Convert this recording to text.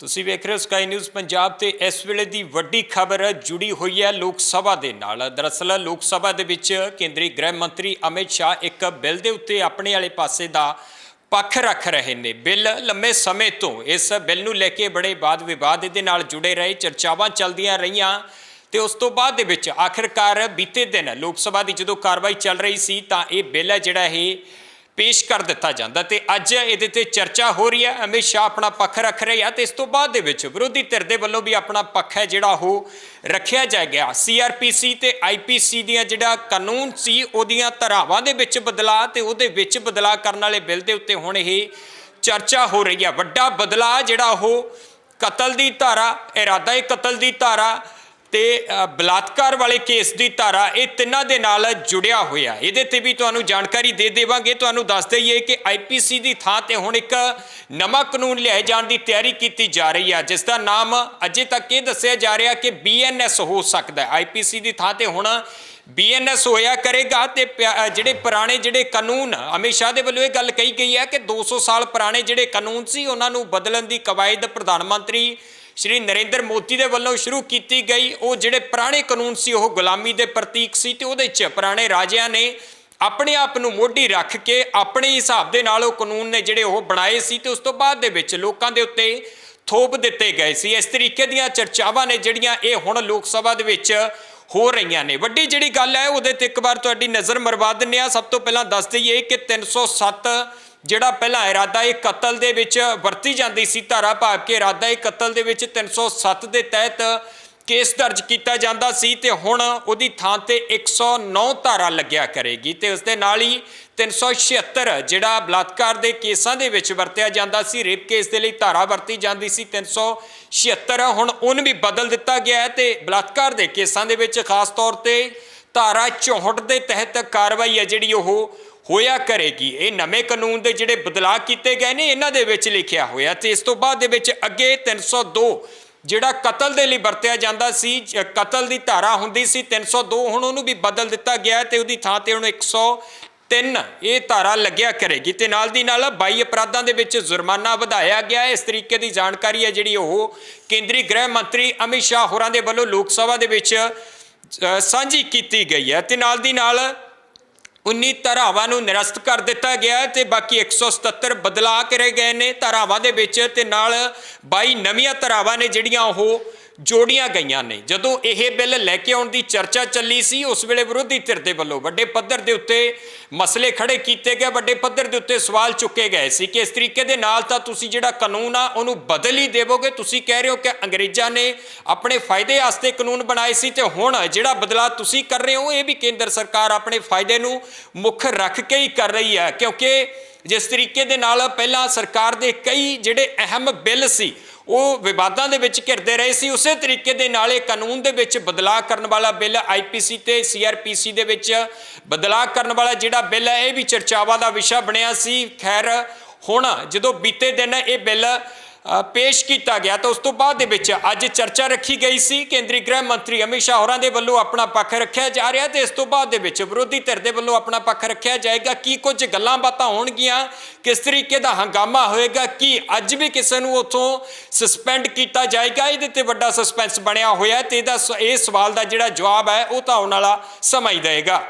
ਤੁਸੀਂ ਵੇਖ ਰਹੇ ਹੋ ਸਕਾਈ ਨਿਊਜ਼ ਪੰਜਾਬ ਤੇ ਇਸ ਵੇਲੇ ਦੀ ਵੱਡੀ ਖਬਰ ਜੁੜੀ ਹੋਈ ਹੈ ਲੋਕ ਸਭਾ ਦੇ ਨਾਲ। ਦਰਅਸਲ ਲੋਕ ਸਭਾ ਦੇ ਵਿੱਚ ਕੇਂਦਰੀ ਗ੍ਰਹਿ ਮੰਤਰੀ ਅਮਿਤ ਸ਼ਾਹ ਇੱਕ ਬਿੱਲ ਦੇ ਉੱਤੇ ਆਪਣੇ ਵਾਲੇ ਪਾਸੇ ਦਾ ਪੱਖ ਰੱਖ ਰਹੇ ਨੇ। ਬਿੱਲ ਲੰਮੇ ਸਮੇਂ ਤੋਂ ਇਸ ਬਿੱਲ ਨੂੰ ਲੈ ਕੇ ਬੜੇ ਬਾਦ ਵਿਵਾਦ ਇਹਦੇ ਨਾਲ ਜੁੜੇ ਰਹੇ, ਚਰਚਾਵਾਂ ਚੱਲਦੀਆਂ ਰਹੀਆਂ ਤੇ ਉਸ ਤੋਂ ਬਾਅਦ ਦੇ ਵਿੱਚ ਆਖਿਰਕਾਰ ਬੀਤੇ ਦਿਨ ਲੋਕ ਸਭਾ ਦੀ ਜਦੋਂ ਕਾਰਵਾਈ ਚੱਲ ਰਹੀ ਸੀ ਤਾਂ ਇਹ ਬਿੱਲ ਹੈ ਜਿਹੜਾ ਇਹ ਪੇਸ਼ ਕਰ ਦਿੱਤਾ ਜਾਂਦਾ ਤੇ ਅੱਜ ਇਹਦੇ ਤੇ ਚਰਚਾ ਹੋ ਰਹੀ ਹੈ। ਅਮਿਤ ਸ਼ਾਹ ਆਪਣਾ ਪੱਖ ਰੱਖ ਰਹੇ ਆ ਤੇ ਇਸ ਤੋਂ ਬਾਅਦ ਦੇ ਵਿੱਚ ਵਿਰੋਧੀ ਧਿਰ ਦੇ ਵੱਲੋਂ ਵੀ ਆਪਣਾ ਪੱਖ ਹੈ ਜਿਹੜਾ ਉਹ ਰੱਖਿਆ ਜਾ ਜਾਏਗਾ। ਸੀਆਰਪੀਸੀ ਤੇ ਆਈਪੀਸੀ ਦੀਆਂ ਜਿਹੜਾ ਕਾਨੂੰਨ ਸੀ, ਉਹਦੀਆਂ ਧਾਰਾਵਾਂ ਦੇ ਵਿੱਚ ਬਦਲਾਅ ਤੇ ਉਹਦੇ ਵਿੱਚ ਬਦਲਾਅ ਕਰਨ ਵਾਲੇ ਬਿੱਲ ਦੇ ਉੱਤੇ ਹੁਣ ਇਹ ਚਰਚਾ ਹੋ ਰਹੀ ਹੈ। ਵੱਡਾ ਬਦਲਾਅ ਜਿਹੜਾ ਉਹ ਕਤਲ ਦੀ ਧਾਰਾ, ਇਰਾਦਾ ਕਤਲ ਦੀ ਧਾਰਾ ਤੇ ਬਲਾਤਕਾਰ ਵਾਲੇ ਕੇਸ ਦੀ ਧਾਰਾ ਇਹ ਤਿੰਨਾਂ ਦੇ ਨਾਲ ਜੁੜਿਆ ਹੋਇਆ। ਇਹਦੇ ਤੇ ਵੀ ਤੁਹਾਨੂੰ ਜਾਣਕਾਰੀ ਦੇ ਦੇਵਾਂਗੇ। ਤੁਹਾਨੂੰ ਦੱਸ ਦਈਏ ਕਿ ਆਈਪੀਸੀ ਦੀ ਥਾਂ ਤੇ ਹੁਣ ਇੱਕ ਨਵਾਂ ਕਾਨੂੰਨ ਲਿਆਏ ਜਾਣ ਦੀ ਤਿਆਰੀ ਕੀਤੀ ਜਾ ਰਹੀ ਹੈ ਜਿਸ ਦਾ ਨਾਮ ਅਜੇ ਤੱਕ ਇਹ ਦੱਸਿਆ ਜਾ ਰਿਹਾ ਕਿ ਬੀਐਨਐਸ ਹੋ ਸਕਦਾ ਹੈ। ਆਈਪੀਸੀ ਦੀ ਥਾਂ ਤੇ ਹੁਣ ਬੀਐਨਐਸ ਹੋਇਆ ਕਰੇਗਾ ਤੇ ਪਿਆ- ਜਿਹੜੇ ਪੁਰਾਣੇ ਜਿਹੜੇ ਕਾਨੂੰਨ, ਅਮਿਤ ਸ਼ਾਹ ਦੇ ਵੱਲੋਂ ਇਹ ਗੱਲ ਕਹੀ ਗਈ ਹੈ ਕਿ 200 ਸਾਲ ਪੁਰਾਣੇ ਜਿਹੜੇ ਕਾਨੂੰਨ ਸੀ, ਉਹਨਾਂ ਨੂੰ ਬਦਲਣ ਦੀ ਕਵਾਇਦ ਪ੍ਰਧਾਨ ਮੰਤਰੀ ਸ਼੍ਰੀ ਨਰਿੰਦਰ ਮੋਦੀ ਦੇ ਵੱਲੋਂ ਸ਼ੁਰੂ ਕੀਤੀ ਗਈ ਉਹ ਜਿਹੜੇ ਪੁਰਾਣੇ ਕਾਨੂੰਨ ਸੀ, ਉਹ ਗੁਲਾਮੀ ਦੇ ਪ੍ਰਤੀਕ ਸੀ ਤੇ ਉਹਦੇ 'ਚ ਪੁਰਾਣੇ ਰਾਜਿਆਂ ਨੇ ਆਪਣੇ ਆਪ ਨੂੰ ਮੋਢੀ ਰੱਖ ਕੇ ਆਪਣੇ ਹਿਸਾਬ ਦੇ ਨਾਲ ਉਹ ਕਾਨੂੰਨ ਨੇ ਜਿਹੜੇ ਉਹ ਬਣਾਏ ਸੀ ਤੇ ਉਸ ਤੋਂ ਬਾਅਦ ਦੇ ਵਿੱਚ ਲੋਕਾਂ ਦੇ ਉੱਤੇ ਥੋਪ ਦਿੱਤੇ ਗਏ ਸੀ। ਇਸ ਤਰੀਕੇ ਦੀਆਂ ਚਰਚਾਵਾਂ ਨੇ ਜਿਹੜੀਆਂ ਇਹ ਹੁਣ ਲੋਕ ਸਭਾ ਦੇ ਵਿੱਚ ਹੋ ਰਹੀਆਂ ਨੇ। ਵੱਡੀ ਜਿਹੜੀ ਗੱਲ ਹੈ, ਉਹਦੇ ਤੇ ਇੱਕ ਵਾਰ ਤੁਹਾਡੀ ਨਜ਼ਰ ਮਰਵਾ ਦਿੰਨੇ ਆ ਸਭ ਤੋਂ ਪਹਿਲਾਂ ਦੱਸ ਦਈਏ ਕਿ 307 ਜਿਹੜਾ ਪਹਿਲਾਂ ਇਰਾਦਾ ਇਹ ਕਤਲ ਦੇ ਵਿੱਚ ਵਰਤੀ ਜਾਂਦੀ ਸੀ ਧਾਰਾ ਭਾਵ ਕੇ, ਇਰਾਦਾ ਇਹ ਕਤਲ ਦੇ ਵਿੱਚ 307 ਦੇ ਤਹਿਤ ਕੇਸ ਦਰਜ ਕੀਤਾ ਜਾਂਦਾ ਸੀ ਤੇ ਹੁਣ ਉਹਦੀ ਥਾਂ ਤੇ 109 ਧਾਰਾ ਲੱਗਿਆ ਕਰੇਗੀ ਤੇ ਉਸ ਦੇ ਨਾਲ ਹੀ 376 ਜਿਹੜਾ ਬਲਾਤਕਾਰ ਦੇ ਕੇਸਾਂ ਦੇ ਵਿੱਚ ਵਰਤਿਆ ਜਾਂਦਾ ਸੀ, ਰੇਪ ਕੇਸ ਦੇ ਲਈ ਧਾਰਾ ਵਰਤੀ ਜਾਂਦੀ ਸੀ 376 ਹੁਣ ਉਹਨ ਵੀ ਬਦਲ ਦਿੱਤਾ ਗਿਆ ਹੈ ਤੇ ਬਲਾਤਕਾਰ ਦੇ ਕੇਸਾਂ ਦੇ ਵਿੱਚ ਖਾਸ ਤੌਰ ਤੇ ਧਾਰਾ 64 ਦੇ ਤਹਿਤ ਕਾਰਵਾਈ ਹੈ ਜਿਹੜੀ ਉਹ ਹੋਇਆ ਕਰੇਗੀ। ਇਹ ਨਵੇਂ ਕਾਨੂੰਨ ਦੇ ਜਿਹੜੇ ਬਦਲਾਅ ਕੀਤੇ ਗਏ ਨੇ, ਇਹਨਾਂ ਦੇ ਵਿੱਚ ਲਿਖਿਆ ਹੋਇਆ ਤੇ ਇਸ ਤੋਂ ਬਾਅਦ ਦੇ ਵਿੱਚ ਅੱਗੇ 302 ਜਿਹੜਾ ਕਤਲ ਦੇ ਲਈ ਵਰਤਿਆ ਜਾਂਦਾ ਸੀ ਕਤਲ ਦੀ ਧਾਰਾ ਹੁੰਦੀ ਸੀ 302 ਹੁਣ ਉਹਨੂੰ ਵੀ ਬਦਲ ਦਿੱਤਾ ਗਿਆ ਹੈ ਤੇ ਉਹਦੀ ਥਾਂ ਤੇ ਹੁਣ 103 ਇਹ ਧਾਰਾ ਲੱਗਿਆ ਕਰੇਗੀ ਤੇ ਨਾਲ ਦੀ ਨਾਲ 22 ਅਪਰਾਧਾਂ ਦੇ ਵਿੱਚ ਜੁਰਮਾਨਾ ਵਧਾਇਆ ਗਿਆ ਹੈ। ਇਸ ਤਰੀਕੇ ਦੀ ਜਾਣਕਾਰੀ ਹੈ ਜਿਹੜੀ ਉਹ ਕੇਂਦਰੀ ਗ੍ਰਹਿ ਮੰਤਰੀ ਅਮਿਤ ਸ਼ਾਹ ਹੋਰਾਂ ਦੇ ਵੱਲੋਂ ਲੋਕ ਸਭਾ ਦੇ ਵਿੱਚ ਸਾਂਝੀ ਕੀਤੀ ਗਈ ਹੈ ਤੇ ਨਾਲ ਦੀ ਨਾਲ 19 ਧਾਰਾਵਾਂ ਨੂੰ ਨਿਰਸਤ ਕਰ ਦਿੱਤਾ ਗਿਆ ਹੈ ਤੇ ਬਾਕੀ 177 ਬਦਲਾਅ ਕਰੇ ਗਏ ਨੇ। ਧਾਰਾਵਾਂ ਦੇ ਵਿੱਚ ਤੇ ਨਾਲ 22 ਨਵੀਆਂ ਧਾਰਾਵਾਂ ਨੇ ਜਿਹੜੀਆਂ ਉਹ ਜੋੜੀਆਂ ਗਈਆਂ ਨੇ। ਜਦੋਂ ਇਹ ਬਿੱਲ ਲੈ ਕੇ ਆਉਣ ਦੀ ਚਰਚਾ ਚੱਲੀ ਸੀ, ਉਸ ਵੇਲੇ ਵਿਰੋਧੀ ਧਿਰ ਦੇ ਵੱਲੋਂ ਵੱਡੇ ਪੱਧਰ ਦੇ ਉੱਤੇ ਮਸਲੇ ਖੜੇ ਕੀਤੇ ਗਏ, ਵੱਡੇ ਪੱਧਰ ਦੇ ਉੱਤੇ ਸਵਾਲ ਚੁੱਕੇ ਗਏ ਸੀ ਕਿ ਇਸ ਤਰੀਕੇ ਦੇ ਨਾਲ ਤਾਂ ਤੁਸੀਂ ਜਿਹੜਾ ਕਾਨੂੰਨ ਆ, ਉਹਨੂੰ ਬਦਲ ਹੀ ਦੇਵੋਗੇ? ਤੁਸੀਂ ਕਹਿ ਰਹੇ ਹੋ ਕਿ ਅੰਗਰੇਜ਼ਾਂ ਨੇ ਆਪਣੇ ਫਾਇਦੇ ਵਾਸਤੇ ਕਾਨੂੰਨ ਬਣਾਏ ਸੀ ਤੇ ਹੁਣ ਜਿਹੜਾ ਬਦਲਾਅ ਤੁਸੀਂ ਕਰ ਰਹੇ ਹੋ, ਇਹ ਵੀ ਕੇਂਦਰ ਸਰਕਾਰ ਆਪਣੇ ਫਾਇਦੇ ਨੂੰ ਮੁੱਖ ਰੱਖ ਕੇ ਹੀ ਕਰ ਰਹੀ ਹੈ। ਕਿਉਂਕਿ ਜਿਸ ਤਰੀਕੇ ਦੇ ਨਾਲ ਪਹਿਲਾਂ ਸਰਕਾਰ ਦੇ ਕਈ ਜਿਹੜੇ ਅਹਿਮ ਬਿੱਲ ਸੀ ਉਹ ਵਿਵਾਦਾਂ ਦੇ ਵਿੱਚ ਘਿਰਦੇ ਰਹੇ ਸੀ। ਉਸੇ ਤਰੀਕੇ ਦੇ ਨਾਲ ਇਹ ਕਾਨੂੰਨ ਦੇ ਵਿੱਚ ਬਦਲਾਅ ਕਰਨ ਵਾਲਾ ਬਿੱਲ ਆਈਪੀਸੀ ਤੇ ਸੀਆਰਪੀਸੀ ਦੇ ਵਿੱਚ ਬਦਲਾਅ ਕਰਨ ਵਾਲਾ ਜਿਹੜਾ ਬਿੱਲ ਹੈ, ਇਹ ਵੀ ਚਰਚਾਵਾਂ ਦਾ ਵਿਸ਼ਾ ਬਣਿਆ ਸੀ। ਖੈਰ, ਹੁਣ ਜਦੋਂ ਬੀਤੇ ਦਿਨ ਇਹ ਬਿੱਲ ਪੇਸ਼ ਕੀਤਾ ਗਿਆ। ਤਾਂ ਉਸ ਤੋਂ ਬਾਅਦ ਦੇ ਵਿੱਚ ਅੱਜ ਚਰਚਾ ਰੱਖੀ ਗਈ ਸੀ। ਕੇਂਦਰੀ ਗ੍ਰਹਿ ਮੰਤਰੀ ਅਮਿਤ ਸ਼ਾਹ ਹੋਰਾਂ ਦੇ ਵੱਲੋਂ ਆਪਣਾ ਪੱਖ ਰੱਖਿਆ ਜਾ ਰਿਹਾ ਤੇ ਇਸ ਤੋਂ ਬਾਅਦ ਦੇ ਵਿੱਚ ਵਿਰੋਧੀ ਧਿਰ ਦੇ ਵੱਲੋਂ ਆਪਣਾ ਪੱਖ ਰੱਖਿਆ ਜਾਏਗਾ। ਕੀ ਕੁਝ ਗੱਲਾਂ ਬਾਤਾਂ ਹੋਣਗੀਆਂ? ਕਿਸ ਤਰੀਕੇ ਦਾ ਹੰਗਾਮਾ ਹੋਏਗਾ? ਕੀ ਅੱਜ ਵੀ ਕਿਸੇ ਨੂੰ ਉਥੋਂ ਸਸਪੈਂਡ ਕੀਤਾ ਜਾਏਗਾ? ਇਹਦੇ ਤੇ ਵੱਡਾ ਸਸਪੈਂਸ ਬਣਿਆ ਹੋਇਆ ਹੈ ਤੇ ਇਹਦਾ ਸ- ਇਹ ਸਵਾਲ ਦਾ ਜਿਹੜਾ ਜਵਾਬ ਹੈ, ਉਹ ਤਾਂ ਆਉਣ ਵਾਲਾ ਸਮਾਂ ਹੀ ਦੇਗਾ